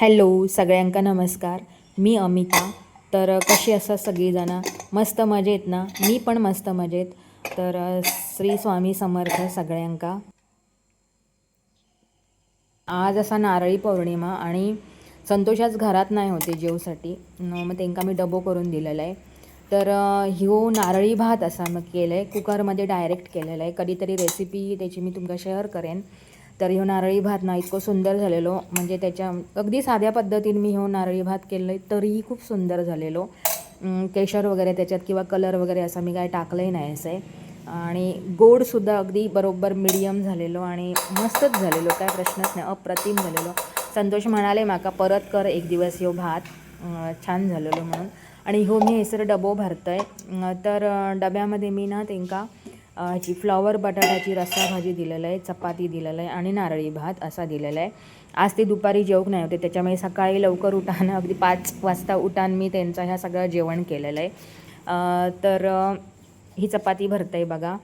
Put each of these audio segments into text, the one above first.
Hello सगळ्यांका नमस्कार. मी अमिता. तर कशी असतात सगळीजणं? मस्त मजेत ना? मी पण मस्त मजेत. तर श्री स्वामी समर्थ सगळ्यांका. आज असा नारळी पौर्णिमा आणि संतोषाच घरात नाही होते जेवसाठी. मग त्यांका मी डबो करून दिलेला आहे. तर ह्यो नारळी भात असा मग केलं आहे कुकरमध्ये डायरेक्ट केलेला आहे. कधीतरी रेसिपी त्याची मी तुमका शेअर करेन. तर ह्यो नारळी भात ना इतकं सुंदर झालेलो. म्हणजे त्याच्या अगदी साध्या पद्धतीने मी ह्यो नारळी भात केलं आहे तरीही खूप सुंदर झालेलो. केशर वगैरे त्याच्यात किंवा कलर वगैरे असं मी काय टाकलंही नाही असं. आहे आणि गोडसुद्धा अगदी बरोबर मिडियम झालेलो आणि मस्तच झालेलो काय प्रश्नच नाही अप्रतिम झालेलो. संतोष म्हणाले माका परत कर एक दिवस ह्यो भात. छान झालेलो म्हणून. आणि ह्यो मी हेसर डबो भरतो आहे तर डब्यामध्ये मी ना तेंका ह्याची फ्लॉवर बटाट्याची रस्सा भाजी दिलेलं आहे चपाती दिलेलं आहे आणि नारळी भात असा दिलेला आहे. आज ते दुपारी जेवक नाही होते त्याच्यामुळे सकाळी लवकर उठानं अगदी पाच वाजता उठान मी त्यांचं ह्या सगळं जेवण केलेलं आहे. तर ही चपाती भरते बघा.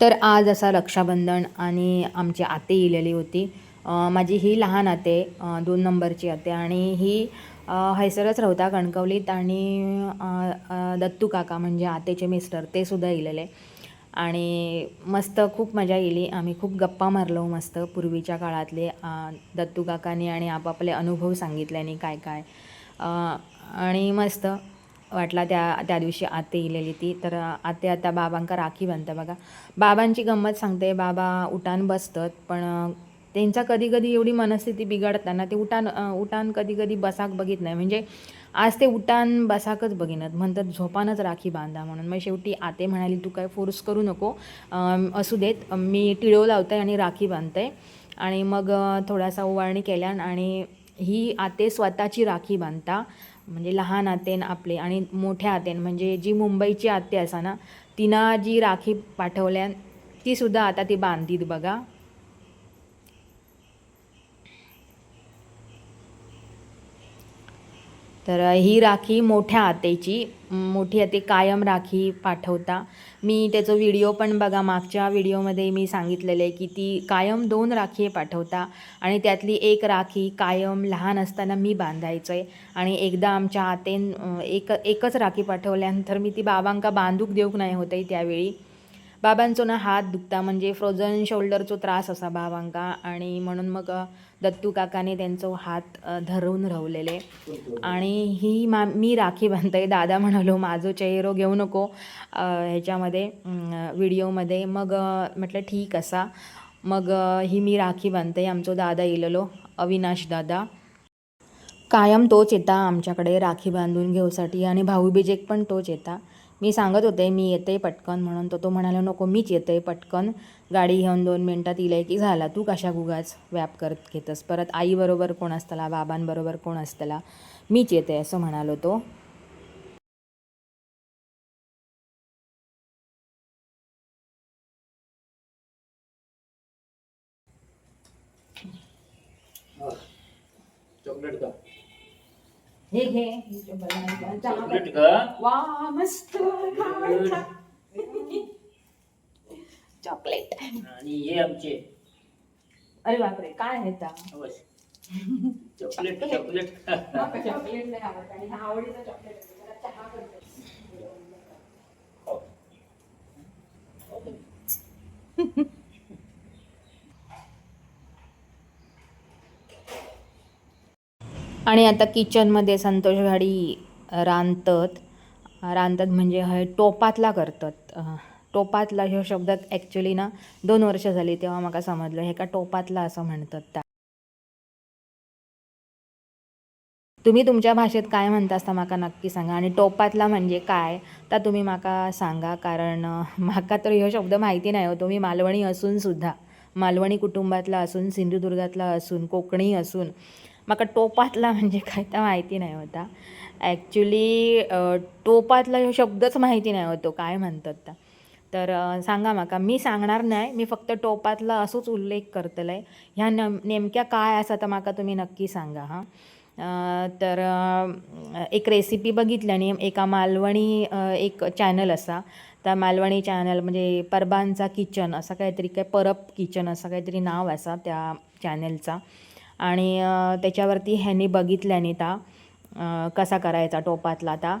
तर आज असा रक्षाबंधन आणि आमची आते इलेली होती. माझी ही लहान आते दोन नंबरची आते आणि ही हैसरच राहता कणकवलीत आणि दत्तू काका म्हणजे आतेचे मिस्टर ते सुद्धा इलेले. आणि मस्त खूप मजा येली आम्ही खूप गप्पा मारलो मस्त पूर्वीच्या काळातले दत्तू काकांनी आणि आपापले अनुभव सांगितल्याने काय काय. आणि मस्त वाटला त्या त्या दिवशी आते इलेली ती. तर आते आता बाबांका राखी बांधता बघा. बाबांची गंमत सांगते बाबा उठान बसतात पण त्यांचा कधी कधी एवढी मनस्थिती बिघडताना ते उठान उठान कधी कधी बसाक बघित नाही. म्हणजे आज ते उठान बसाकच बघिनत. म्हणतात झोपानच राखी बांधा म्हणून. मग शेवटी आते म्हणाली तू काय फोर्स करू नको. असू देत. मी टिळव लावते आणि राखी बांधते. आणि मग थोडासा ओवाळणी केल्या आणि ही आते स्वतःची राखी बांधता. म्हणजे लहान आतेन आपले आणि मोठ्या आतेन म्हणजे जी मुंबईची आते असा ना तिनं जी राखी पाठवल्यान ती सुद्धा आता ती बांधीत बघा. तर ही राखी मोठ्या आतेची मोठी आते कायम राखी पाठवता. मी त्याचं व्हिडिओ पण बघा मागच्या व्हिडिओमध्ये मी सांगितलेलं आहे की ती कायम दोन राखी पाठवता आणि त्यातली एक राखी कायम लहान असताना मी बांधायचं आहे आणि एकदा आमच्या आतेन एक एकच राखी पाठवल्यानंतर मी ती बाबांका बांधूक देऊक नाही होते त्यावेळी. बाबांचो ना हात दुखता म्हणजे फ्रोझन शोल्डरचो त्रास असा बाबांका. आणि म्हणून मग दत्तू काकाने त्यांचो हात धरून रावलेले. आणि ही मा मी राखी बांधते. दादा म्हणालो माझो चेहरो घेऊ नको. ह्याच्यामध्ये व्हिडिओमध्ये. मग म्हटलं ठीक असा. मग ही मी राखी बांधते. आमचो दादा येलेलो अविनाश दादा. कायम तोच येता आमच्याकडे राखी बांधून घेऊसाठी. आणि भाऊबीजेक पण तोच येता. मी सांगत होते मी येते पटकन म्हणून तो तो म्हणाला नको मीच येते पटकन. गाडी घेऊन दोन मिनटात इलंय की झाला तू कशा गुगाच व्याप करत घेतस? परत आईबरोबर कोण असताला बाबांबरोबर कोण असताला? मीच येते असं म्हणालो तो. चॉकलेट का हे घे चॉकलेट का वा मस्त चॉकलेट. आणि हे आमचे. अरे बापरे काय आहे. Chocolate chocolate. चॉकलेट नाही आवडत आणि हा आवडीचा चॉकलेट चहा करते. आणि आता किचनमध्ये संतोष घाडी रांधतात. रांधतात म्हणजे हे टोपातला करतात. टोपातला ह्यो शब्द ॲक्च्युली ना दोन वर्ष झाली तेव्हा म्हाका समजलं हे का टोपातला असं म्हणतात त्या. तुम्ही तुमच्या भाषेत काय म्हणता असता म्हाका नक्की सांगा. आणि टोपातला म्हणजे काय? तर तुम्ही म्हाका सांगा कारण म्हाका तर ह्यो शब्द माहिती नाही हो. तुम्ही मालवणी असून सुद्धा मालवणी कुटुंबातला असून सिंधुदुर्गातला असून कोकणी असून म्हाका टोपातला म्हणजे काय तर माहिती नाही होता. ॲक्च्युली टोपातला ह्यो शब्दच माहिती नाही होतो काय म्हणतात तर तर सांगा माका मी सांगणार नाही मी फक्त टोपातला असोच उल्लेख करतले ह्या न नेमक्या काय आसा तर माका तुम्ही नक्की सांगा हां. तर एक रेसिपी बघितली आणि एका मालवणी एक चॅनल असा. त्या मालवणी चॅनल म्हणजे परबांचा किचन असं काहीतरी काय परब किचन असं काहीतरी नाव असा त्या चॅनलचा आणि त्याच्यावरती ह्यांनी बघितल्याने ता कसा करायचा टोपातला ता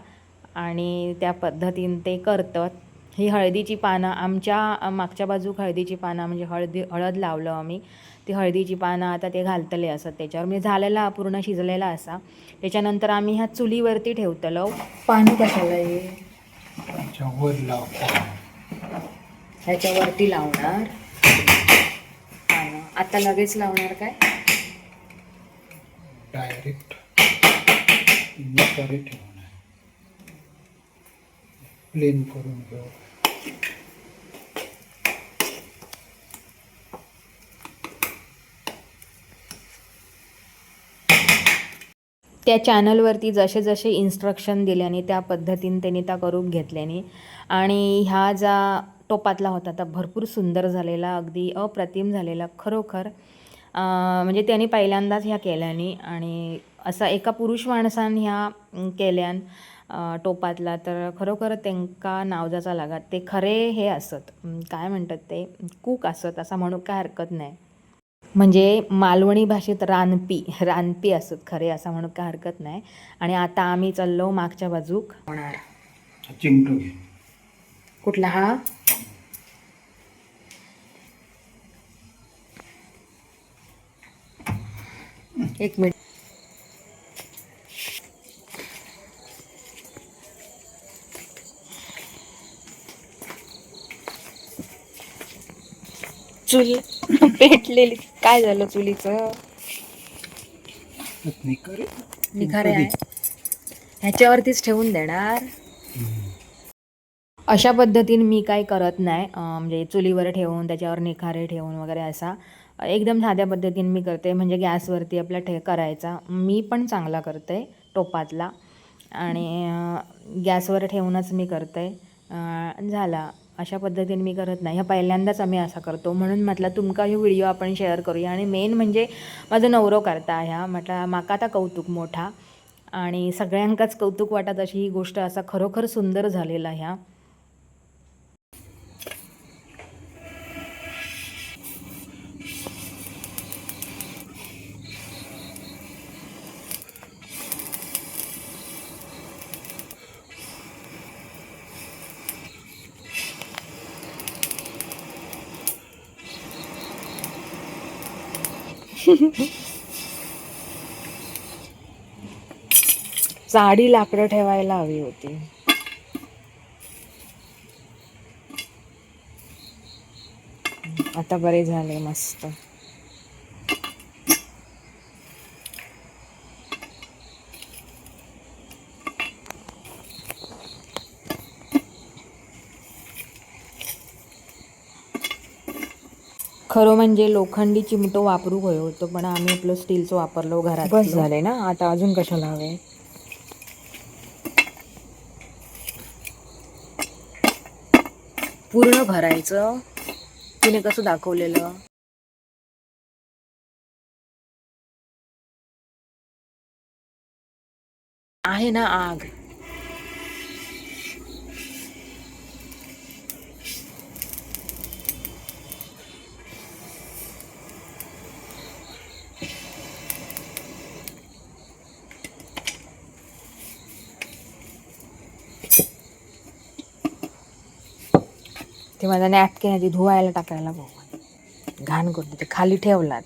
आणि त्या पद्धतीने ते करतात ही हळदीची पानं आमच्या मागच्या बाजूक हळदीची पानं म्हणजे हळदी हळद लावलं आम्ही. ती हळदीची पानं आता ते घालतले असत त्याच्यावर. म्हणजे झालेला पूर्ण शिजलेला असा. त्याच्यानंतर आम्ही ह्या चुलीवरती ठेवतलो. पाणी कशाला ह्याच्यावरती लावणार. आता लगेच लावणार काय? डायरेक्ट निकारे आहे प्लेन करून घेऊ. त्या चॅनलवरती जसे जसे इन्स्ट्रक्शन दिल्याने त्या पद्धतीने त्यांनी त्या करून घेतल्याने आणि ह्या ज्या टोपातला होता त्या भरपूर सुंदर झालेला अगदी अप्रतिम झालेला खरोखर म्हणजे त्यांनी पहिल्यांदाच ह्या केल्याने आणि असा एका पुरुष माणसान ह्या केल्यान टोपातला तर खरोखर तेंका नाव जाचा लागत ते खरे हे असत. काय म्हणतात ते? कूक असत असं म्हणून काय हरकत नाही. म्हणजे मालवणी भाषेत रानपी रानपी असत खरे असं म्हणून काय हरकत नाही. आणि आता आम्ही चाललो मागच्या बाजूक. होणार कुठला हा. एक मिनिट. चुल पेटलेली. काय झालं चुलीचं? निखारे आहे. ह्याच्यावरतीच ठेवून देणार. अशा पद्धतीने मी काय करत नाही. म्हणजे चुलीवर ठेवून त्याच्यावर निखारे ठेवून वगैरे असा. एकदम साध्या पद्धतीने मी करते. म्हणजे गॅसवरती आपला ठे करायचा. मी पण चांगला करते टोपातला. आणि गॅसवर ठेवूनच मी करते. झाला. अशा पद्धतीने मी करत नाही. ह्या पहिल्यांदाच आम्ही असा करतो. म्हणून म्हटलं तुमका हे व्हिडिओ आपण शेअर करूया. आणि मेन म्हणजे माझं नवरो करता ह्या. म्हटलं माका आता कौतुक मोठा. आणि सगळ्यांकाच कौतुक वाटत अशी ही गोष्ट असा खरोखर सुंदर झालेला ह्या. जाडी लाकडं ठेवायला हवी होती. आता बरे झाले मस्त. खरं म्हणजे लोखंडी चिमटो वापरू होय होतो पण आम्ही आपलं स्टीलचं वापरलो घरात बस झाले ना? आता अजून कशाला हवे पूर्ण भरायचं. तिने कसं दाखवलेलं? आहे ना आग. ते माझा नॅपकिन आधी धुवायला टाकायला भाऊ घाण करते ते खाली ठेवलात.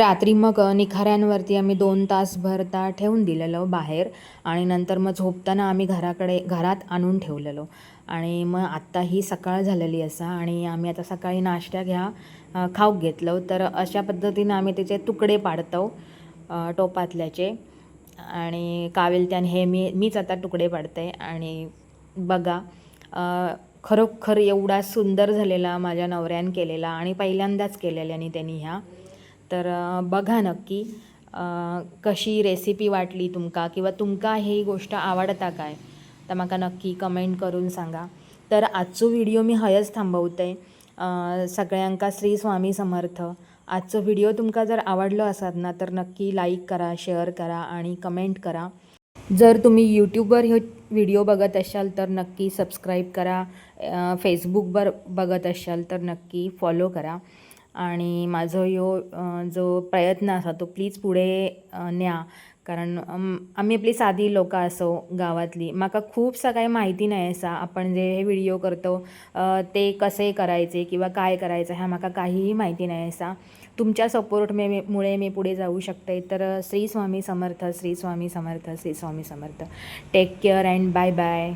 रात्री मग निखाऱ्यांवरती आम्ही दोन तास भरता ठेवून दिलेलं बाहेर आणि नंतर मग झोपताना आम्ही घराकडे घरात आणून ठेवलेलो. आणि मग आत्ता ही सकाळ झालेली असा आणि आम्ही आता सकाळी नाश्ता घ्या खाऊक घेतलो. तर अशा पद्धतीनं आम्ही त्याचे तुकडे पाडतो टोपातल्याचे. आणि कावेलत्यान हे मी मीच आता तुकडे पाडते. आणि बघा खरोखर एवढा सुंदर झालेला माझ्या नवऱ्यान केलेला आणि पहिल्यांदाच केलेल्याने त्यांनी ह्या. तर बघा नक्की कशी रेसिपी वाटली तुमका किंवा तुमका ही गोष्ट आवडता काय? तर म्हाका नक्की कमेंट करून सांगा. तर आजचो व्हिडिओ मी हयच थांबवते. सगळ्यांका श्री स्वामी समर्थ. आजचो व्हिडिओ तुमका जर आवडलो असात ना तर नक्की लाईक करा शेअर करा आणि कमेंट करा. जर तुम्ही यूट्यूबवर हे व्हिडिओ बघत असाल तर नक्की सबस्क्राईब करा. फेसबुकवर बघत असाल तर नक्की फॉलो करा. आणि माझं यो जो प्रयत्न असा तो प्लीज पुढे न्या. कारण आम्ही आपली साधी लोकं असो गावातली. म्हाका खूपसा काही माहिती नाही असा. आपण जे हे व्हिडिओ करतो ते कसे करायचे किंवा काय करायचं ह्या म्हाका काहीही माहिती नाही असा. तुमच्या सपोर्ट मे मे- मुळे मी पुढे जाऊ शकते. तर Shri Swami Samarth Shri Swami Samarth Shri Swami Samarth. Take care and bye bye